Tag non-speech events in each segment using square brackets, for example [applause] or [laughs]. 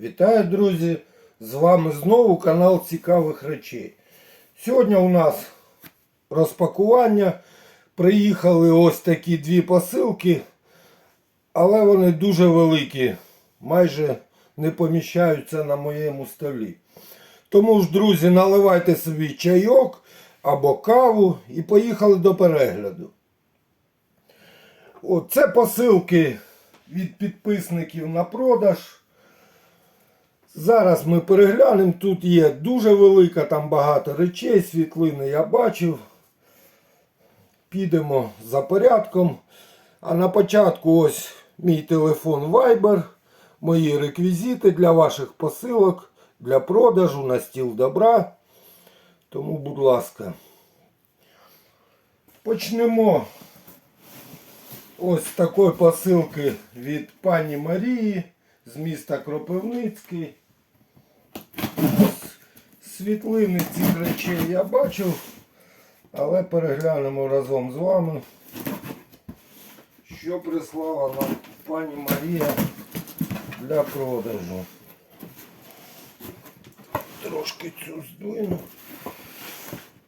Вітаю, друзі! З вами знову канал Цікавих речей. Сьогодні у нас розпакування. Приїхали ось такі дві посилки, але вони дуже великі, майже не поміщаються на моєму столі. Тому ж, друзі, наливайте собі чайок або каву і поїхали до перегляду. О, це посилки від підписників на продаж. Зараз ми переглянемо. Тут є дуже велика, там багато речей, світлини я бачив. Підемо за порядком. А на початку ось мій телефон Viber, мої реквізити для ваших посилок, для продажу на стіл добра. Тому, будь ласка, почнемо ось з такої посилки від пані Марії з міста Кропивницький. Світлини цих речей я бачив, але переглянемо разом з вами, що прислала нам пані Марія для продажу. Трошки цю.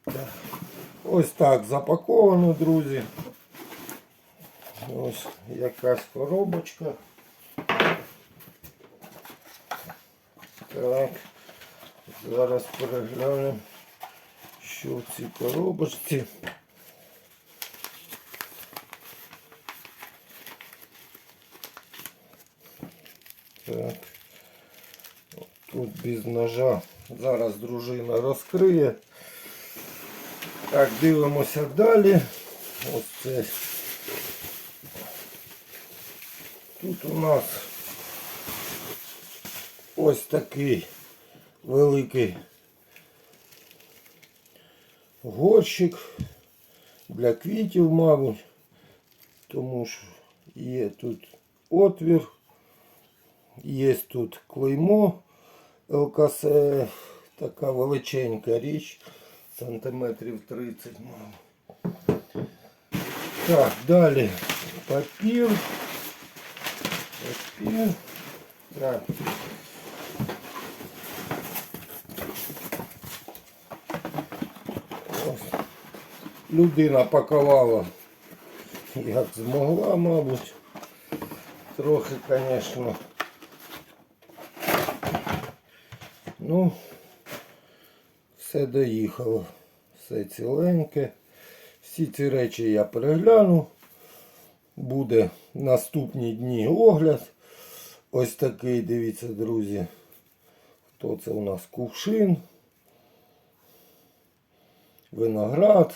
Так. Ось так запаковано, друзі. Ось якась коробочка. Так. Зараз переглянемо, що в цій коробочці. Так. Тут без ножа. Зараз дружина розкриє. Так, дивимося далі. Ось це. Тут у нас ось такий великий горщик для квітів, мабуть, тому що є тут отвір, є тут клеймо ЛКС, така величенька річ, сантиметрів 30, мабуть. Так, далі папір. Папір. Так. Людина пакувала як змогла, мабуть. Трохи, звісно. Ну, все доїхало. Все ціленьке. Всі ці речі я перегляну. Буде наступні дні огляд. Ось такий, дивіться, друзі. Хто це у нас кувшин? Виноград.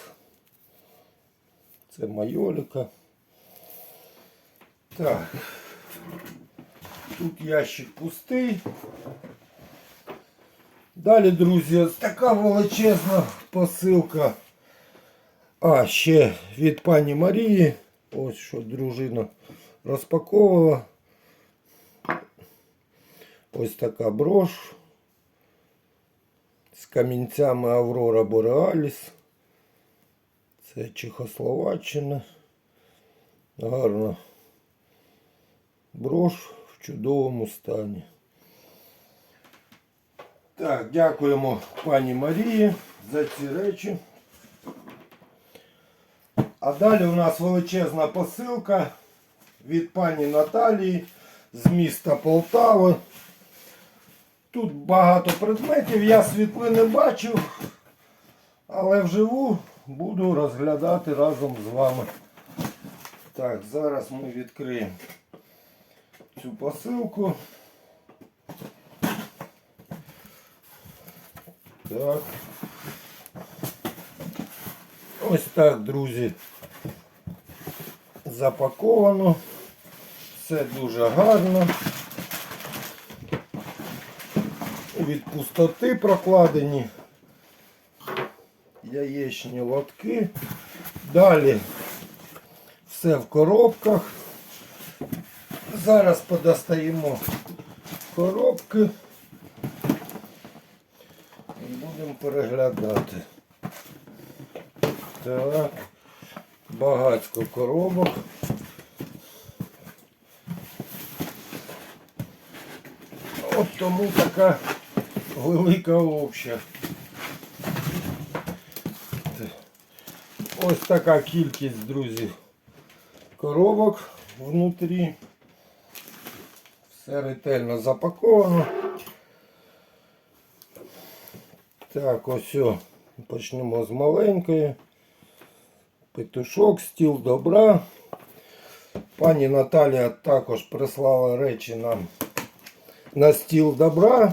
Це майоліка. Так. Тут ящик пустий. Далі, друзі, ось така величезна посилка. А, ще від пані Марії. Ось що дружина розпаковувала. Ось така брош з камінцями Аврора Бореаліс. Це Чехословаччина. Гарна брош в чудовому стані. Так, дякуємо пані Марії за ці речі. А далі у нас величезна посилка від пані Наталії з міста Полтави. Тут багато предметів, я світли не бачив, але вживу буду розглядати разом з вами. Так, зараз ми відкриємо цю посилку. Так. Ось так, друзі, запаковано. Все дуже гарно. Від пустоти прокладені яєчні лотки. Далі все в коробках. Зараз подостаємо коробки і будемо переглядати. Так, багатько коробок. От тому така велика обща. Ось така кількість, друзі, коробок внутрі. Все ретельно запаковано. Так, ось о, почнемо з маленької. Петушок, стіл добра. Пані Наталія також прислала речі нам на стіл добра.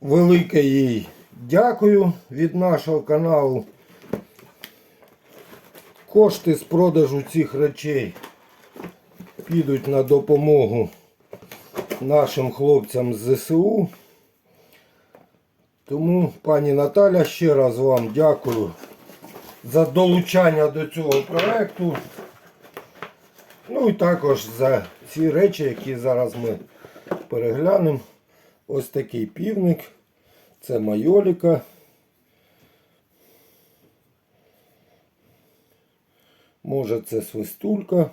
Велике їй дякую від нашого каналу. Кошти з продажу цих речей підуть на допомогу нашим хлопцям з ЗСУ. Тому, пані Наталя, ще раз вам дякую за долучання до цього проекту. Ну і також за ці речі, які зараз ми переглянемо. Ось такий півник. Це майоліка. Може це свистулька,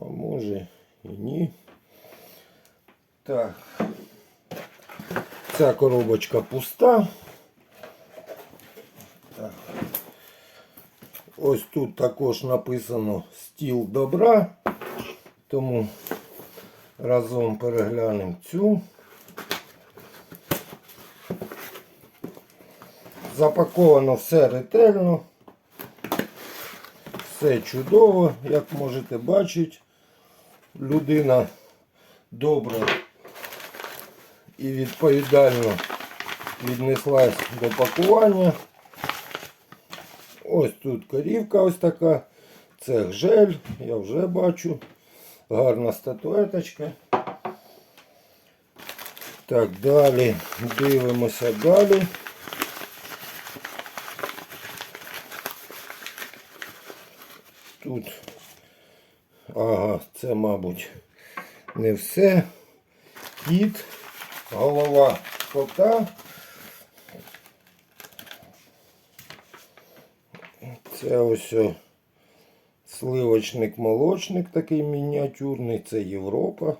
а може і ні. Так. Ця коробочка пуста. Так. Ось тут також написано стіл добра, тому разом переглянемо цю. Запаковано все ретельно, все чудово, як можете бачити. Людина добре і відповідально віднеслась до пакування. Ось тут корівка ось така. Це гжель, я вже бачу. Гарна статуеточка. Так, далі дивимося далі. Тут, ага, це, мабуть, не все. Кіт, голова кота. Це ось сливочник-молочник такий мініатюрний. Це Європа.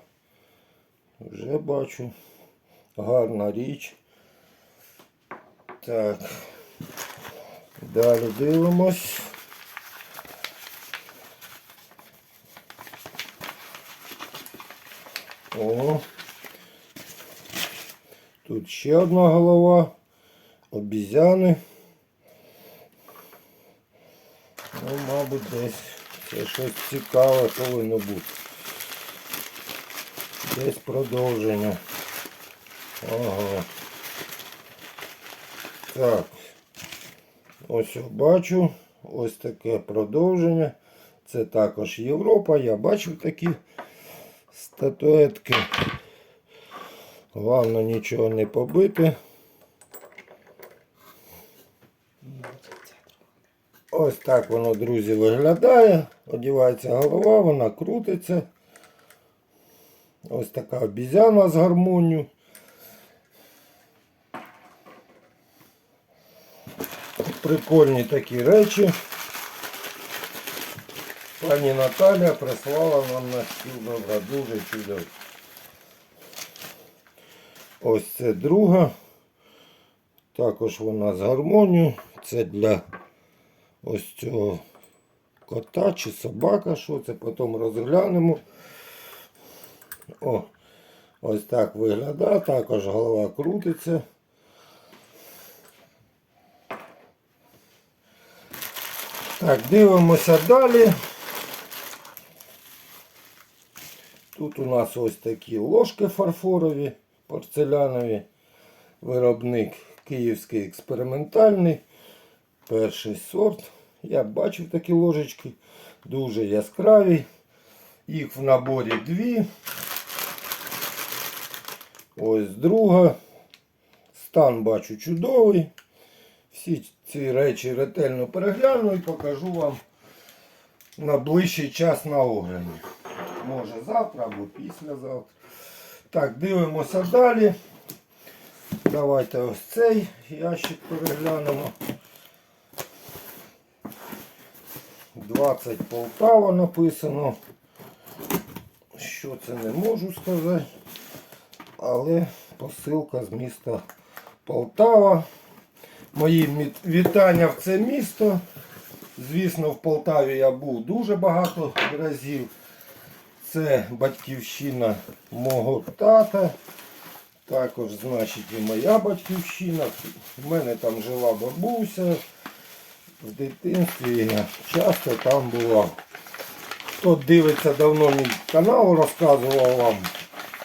Вже бачу. Гарна річ. Так. Далі дивимось. О. Тут ще одна голова. Обізяни. Ну, мабуть, десь це щось цікаве повинно бути. Десь продовження. Ага. Так. Ось бачу. Ось таке продовження. Це також Європа. Я бачив такі статуетки. Головне нічого не побити. Ось так воно, друзі, виглядає. Одівається голова, вона крутиться. Ось така обізяна з гармонію. Прикольні такі речі. Пані Наталя прислала нам на стіл. Дуже чудово. Ось це друга. Також вона з гармонією. Це для ось цього кота чи собака, що це, потім розглянемо. О, ось так виглядає, також голова крутиться. Так, дивимося далі. Тут у нас ось такі ложки фарфорові, порцелянові. Виробник київський експериментальний. Перший сорт. Я бачив такі ложечки. Дуже яскраві. Їх в наборі дві. Ось друга. Стан бачу чудовий. Всі ці речі ретельно перегляну і покажу вам на ближчий час на огляді. Може завтра або післязавтра. Так, дивимося далі. Давайте ось цей ящик переглянемо. 20 Полтава написано. що це не можу сказати. Але посилка з міста Полтава. Мої вітання в це місто. Звісно, в Полтаві я був дуже багато разів. Це батьківщина мого тата. Також, значить, і моя батьківщина. У мене там жила бабуся. В дитинстві я часто там бував. Хто дивиться давно мій канал, розказував вам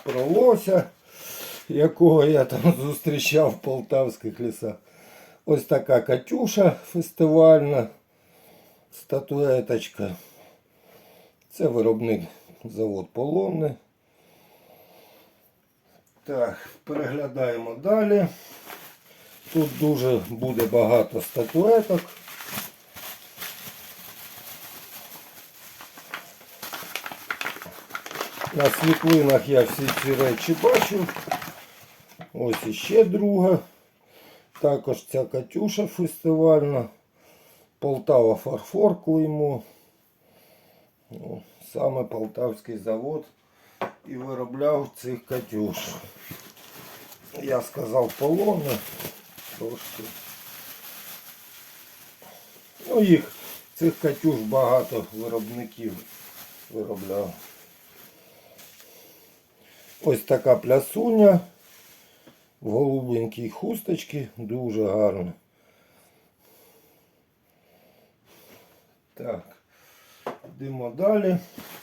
про лося, якого я там [laughs] зустрічав в полтавських лісах. Ось така Катюша фестивальна статуеточка. Це виробник завод Полонне. Так, переглядаємо далі. Тут дуже буде багато статуеток. На світлинах я всі ці речі бачу. Ось іще друга. Також ця Катюша фестивальна. Полтава фарфор клеймо. Саме Полтавський завод і виробляв цих Катюш. Я сказав полони трошки. Ну їх, цих Катюш багато виробників виробляв. Ось така плясуня в голубенькій хусточці, дуже гарна. Так, йдемо далі,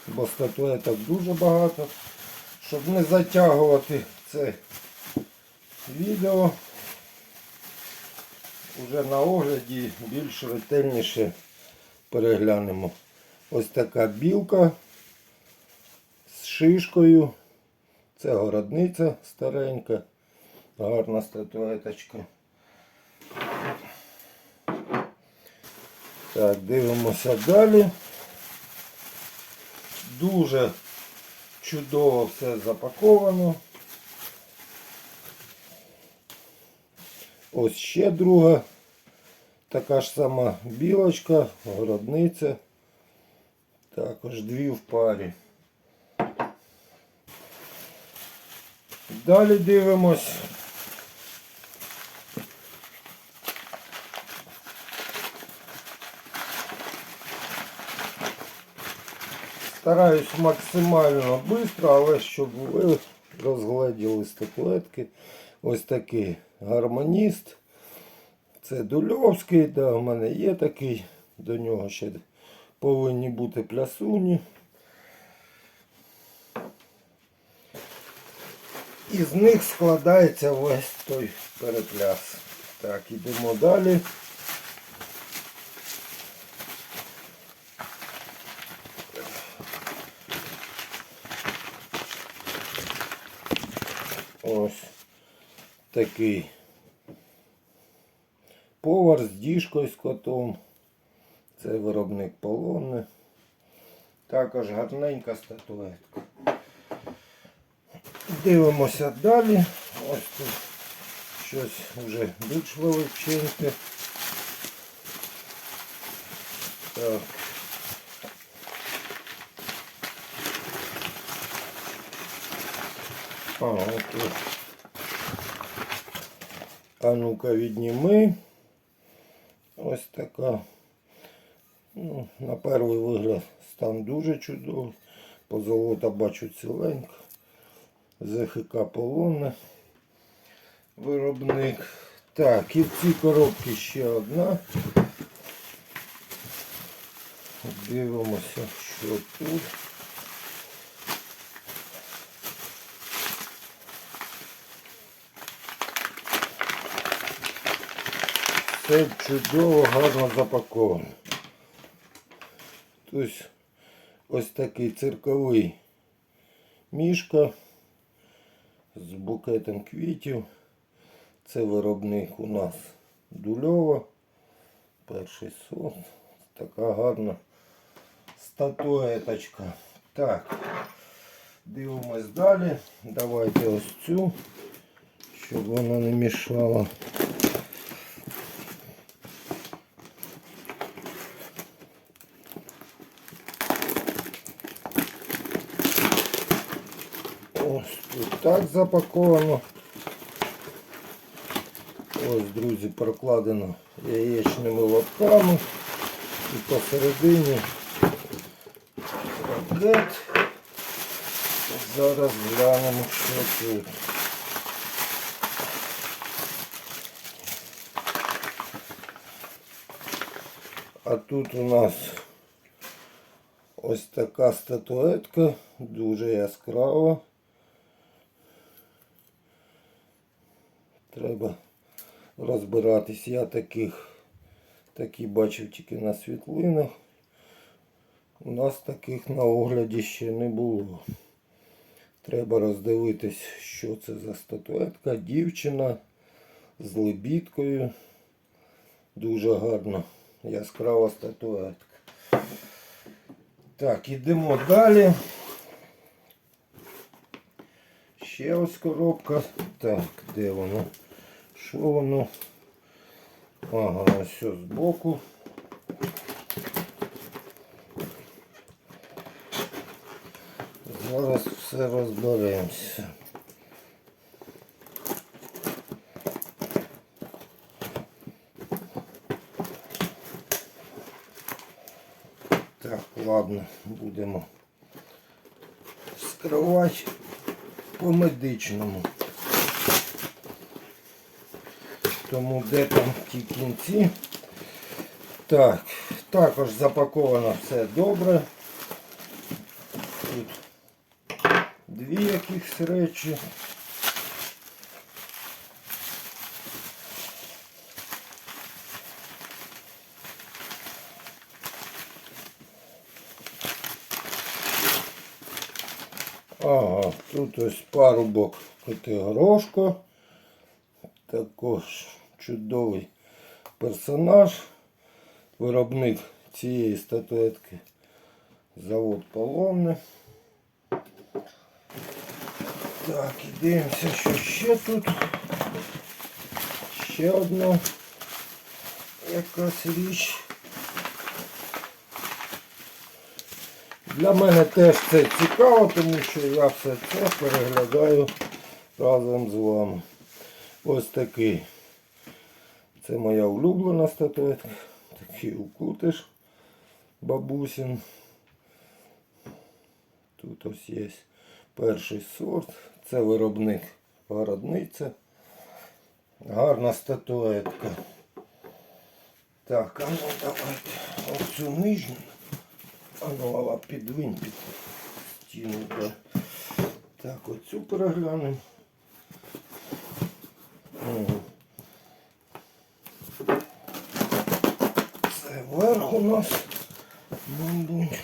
бо статуеток дуже багато. Щоб не затягувати це відео, вже на огляді більш ретельніше переглянемо. Ось така білка з шишкою. Це городниця старенька, гарна статуеточка. Так, дивимося далі. Дуже чудово все запаковано. Ось ще друга. Така ж сама білочка, городниця. Також дві в парі. Далі дивимось. Стараюсь максимально швидко, але щоб ви розгледіли статуетки. Ось такий гармоніст. Це Дульовський, да, в мене є такий, до нього ще повинні бути плясуні. Із них складається весь той перепляс. Так, ідемо далі. Ось такий повар з діжкою з котом. Це виробник полонне. Також гарненька статуетка. Дивимося далі. Ось тут щось вже більш величеньке. Так. А, от. А ну-ка відніми. Ось така. Ну, на перший вигляд стан дуже чудовий. Позолота бачу ціленька. ЗХК полонне. Виробник. Так, і в цій коробці ще одна. Дивимося, що тут. Все чудово, гарно запаковано. Тобто ось такий цирковий мішка з букетом квітів. Це виробник у нас Дульова. Перший сорт. Така гарна статуеточка. Так, дивимось далі. Давайте ось цю, щоб вона не мішала. Ось тут так запаковано. Ось, друзі, прокладено яєчними лапками. І посередині пакет. Зараз глянемо, що тут. А тут у нас ось така статуетка, дуже яскрава. Треба розбиратись. Я таких такі бачив тільки на світлинах. У нас таких на огляді ще не було. Треба роздивитись, що це за статуетка. Дівчина з лебідкою. Дуже гарна яскрава статуетка. Так, ідемо далі. Ще ось коробка. Так, де воно? Що воно? Ага, все збоку. Зараз все розберемося. Так, ладно, будемо скривати по медичному. Тому де там ті кінці. Так, також запаковано все добре. Тут дві якихось речі. Ага, тут ось парубок Котигорошко. Також чудовий персонаж. Виробник цієї статуетки завод Полонне. Так, і дивимося, що ще тут. Ще одна якась річ. Для мене теж це цікаво, тому що я все це переглядаю разом з вами. Ось такий. Це моя улюблена статуетка. Такий укутиш бабусин. Тут ось є перший сорт. Це виробник городниця. Гарна статуетка. Так, а ну давайте оцю нижню. А ну, Алла, підвинь під стіну. Так, оцю переглянемо. Ого. Це верх у нас, мабуть.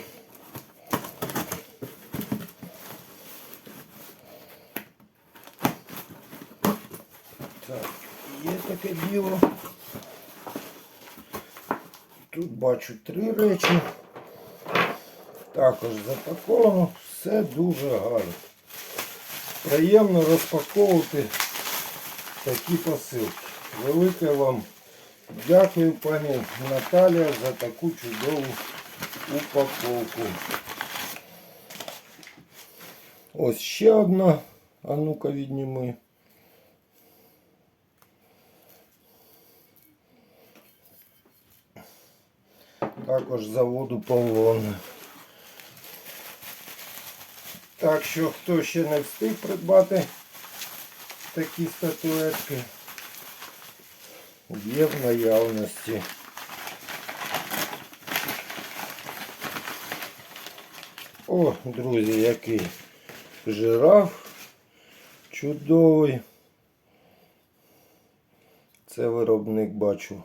Так, є таке діло. Тут бачу три речі. Також запаковано. Все дуже гарно. Приємно розпаковувати такі посилки. Велике вам дякую, пані Наталія, за таку чудову упаковку. Ось ще одна. А ну-ка відніми. Також заводу полоне. Так що хто ще не встиг придбати такі статуетки, є в наявності. О, друзі, який жираф чудовий. Це виробник бачу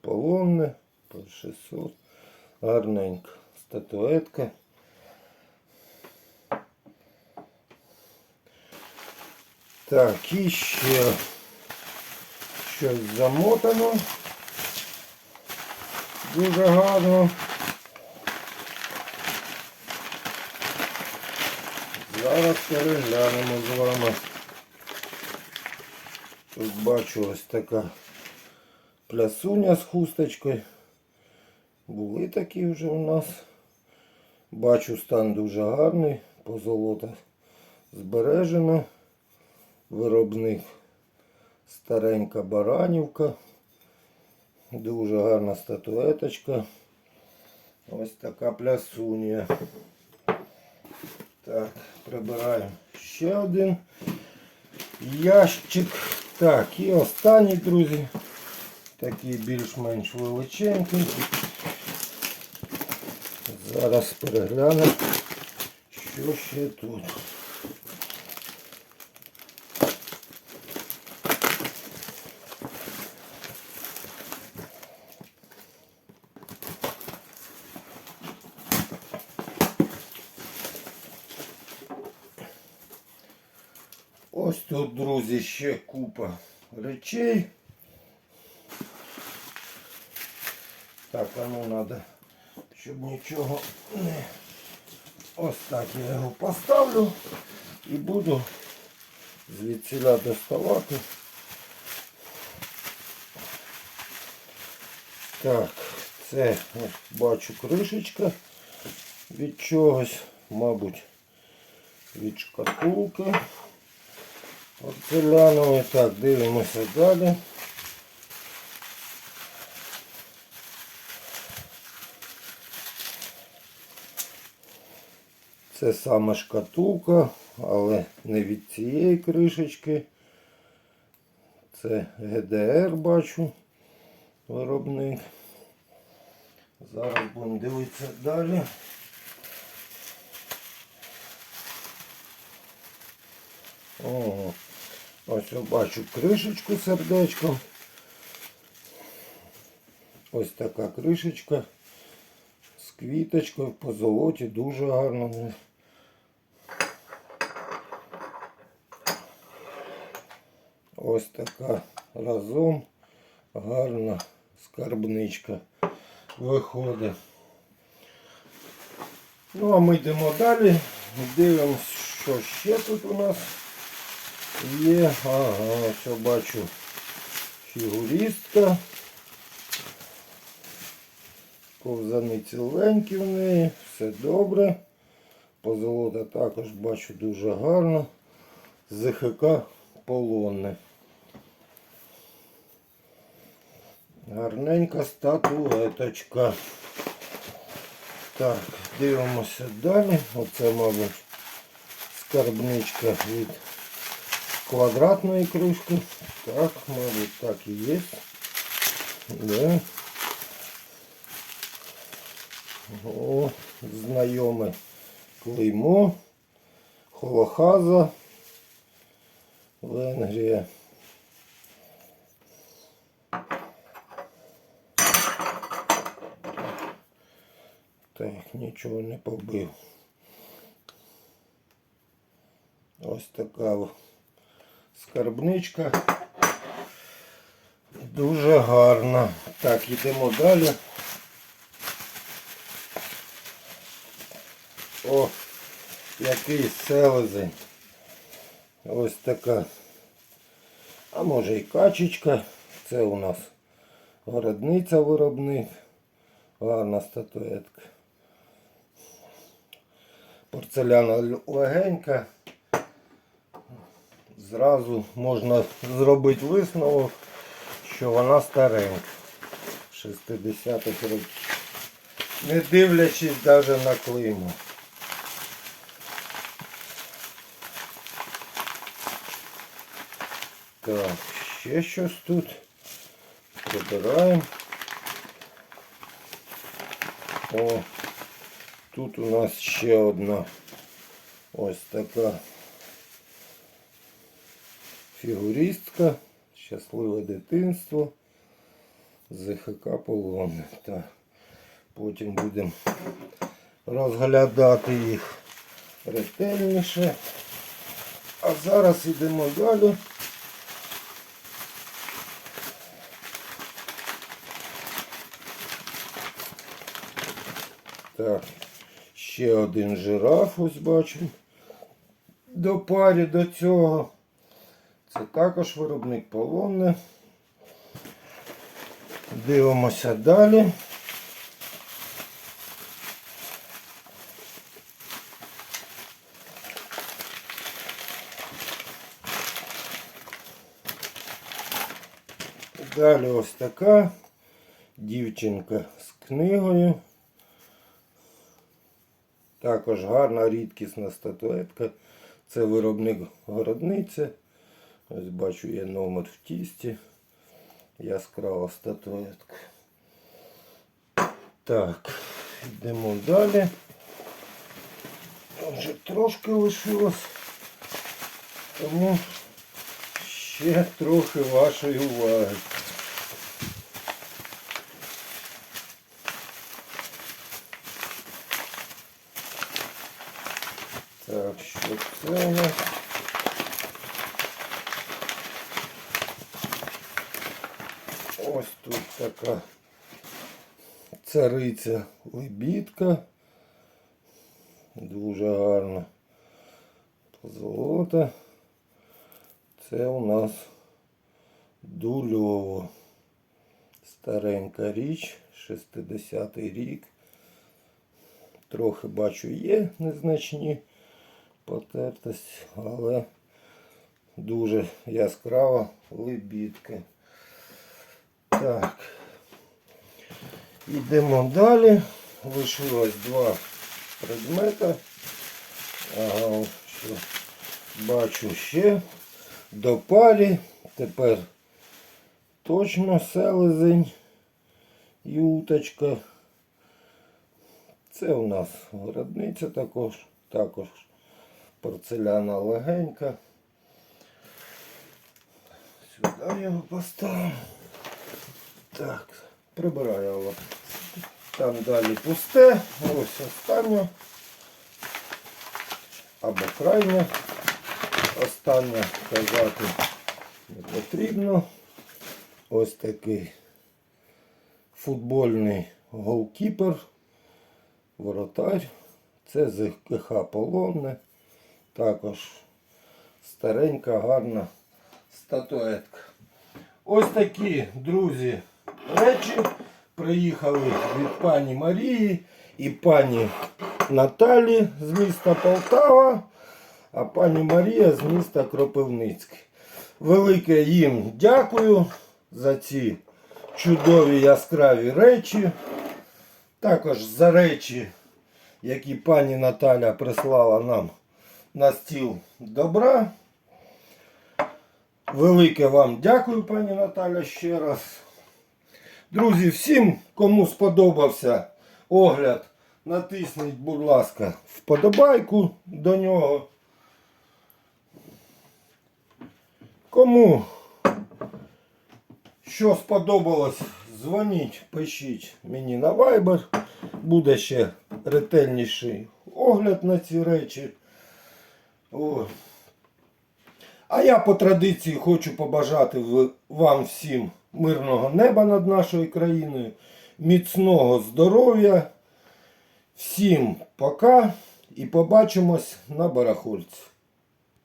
полонне, перший сорт. Гарненька статуетка. Так, і ще щось замотано. Дуже гарно. Зараз переглянемо з вами. Тут бачу ось така плясуня з хусточкою. Були такі вже у нас. Бачу стан дуже гарний, позолота збережена. Виробник старенька баранівка. Дуже гарна статуеточка. Ось така плясунія. Так, прибираємо ще один ящик. Так, і останній, друзі. Такий більш-менш величенький. Зараз переглянемо, що ще тут. Ось тут, друзі, ще купа речей. Так, а ну надо, щоб нічого не... Ось так я його поставлю і буду звідсіля доставати. Так, це ось бачу кришечка від чогось, мабуть, від шкатулки. Порцелянової. Так, дивимося далі. Це саме шкатулка, але не від цієї кришечки. Це ГДР бачу виробник. Зараз будемо дивитися далі. Ось я бачу кришечку сердечком. Ось така кришечка з квіточкою по золоті, дуже гарно. Ось така разом гарна скарбничка виходить. Ну а ми йдемо далі, дивимось, що ще тут у нас є. Ага, я бачу фігуристка. Ковзани ціленькі в неї, все добре. Позолота також бачу дуже гарно. ЗХК полонне. Гарненька статуеточка. Так, дивимося далі. Оце, мабуть, скарбничка від квадратної кружки. Так, мабуть, так і є. Да. О, знайоме клеймо. Холохаза. Венгрія. Так, нічого не побив. Ось така скарбничка. Дуже гарна. Так, йдемо далі. О, який селезень. Ось така. А може і качечка. Це у нас городниця виробник. Гарна статуетка. Порцеляна легенька. Зразу можна зробити висновок, що вона старенька. 60-х років. Не дивлячись навіть на клеймо. Так, ще щось тут. Прибираємо. О, тут у нас ще одна ось така фігуристка. Щасливе дитинство. ЗХК полони. Так. Потім будемо розглядати їх ретельніше. А зараз йдемо далі. Так, ще один жираф, ось бачимо. До парі до цього. Це також виробник полонне. Дивимося далі. Далі ось така дівчинка з книгою. Також гарна рідкісна статуетка. Це виробник городниця. Ось бачу є номер в тісті. Яскрава статуетка. Так, йдемо далі. Там вже трошки лишилось. Тому ще трохи вашої уваги. Так, що це у нас? Ось тут така цариця лебідка. Дуже гарна. Золота. Це у нас дульово. Старенька річ, 60-й рік. Трохи бачу є незначні потертості, але дуже яскрава лебідка. Так. Йдемо далі. Лишилось два предмета. Ага, що бачу ще до парі. Тепер точно селезень і уточка. Це у нас городниця також, також порцеляна легенька. Сюди його поставимо. Так, прибираю його. Там далі пусте. Ось останнє. Або крайнє. Останнє казати не потрібно. Ось такий футбольний голкіпер, воротар. Це з КХ Полонне. Також старенька, гарна статуетка. Ось такі, друзі, речі приїхали від пані Марії і пані Наталі з міста Полтава, а пані Марія з міста Кропивницький. Велике їм дякую за ці чудові яскраві речі. Також за речі, які пані Наталя прислала нам на стіл добра. Велике вам дякую, пані Наталя, ще раз. Друзі, всім, кому сподобався огляд, натисніть, будь ласка, вподобайку до нього. Кому що сподобалось, дзвоніть, пишіть мені на Viber. Буде ще ретельніший огляд на ці речі. О. А я по традиції хочу побажати вам всім мирного неба над нашою країною, міцного здоров'я. Всім пока і побачимось на барахольці.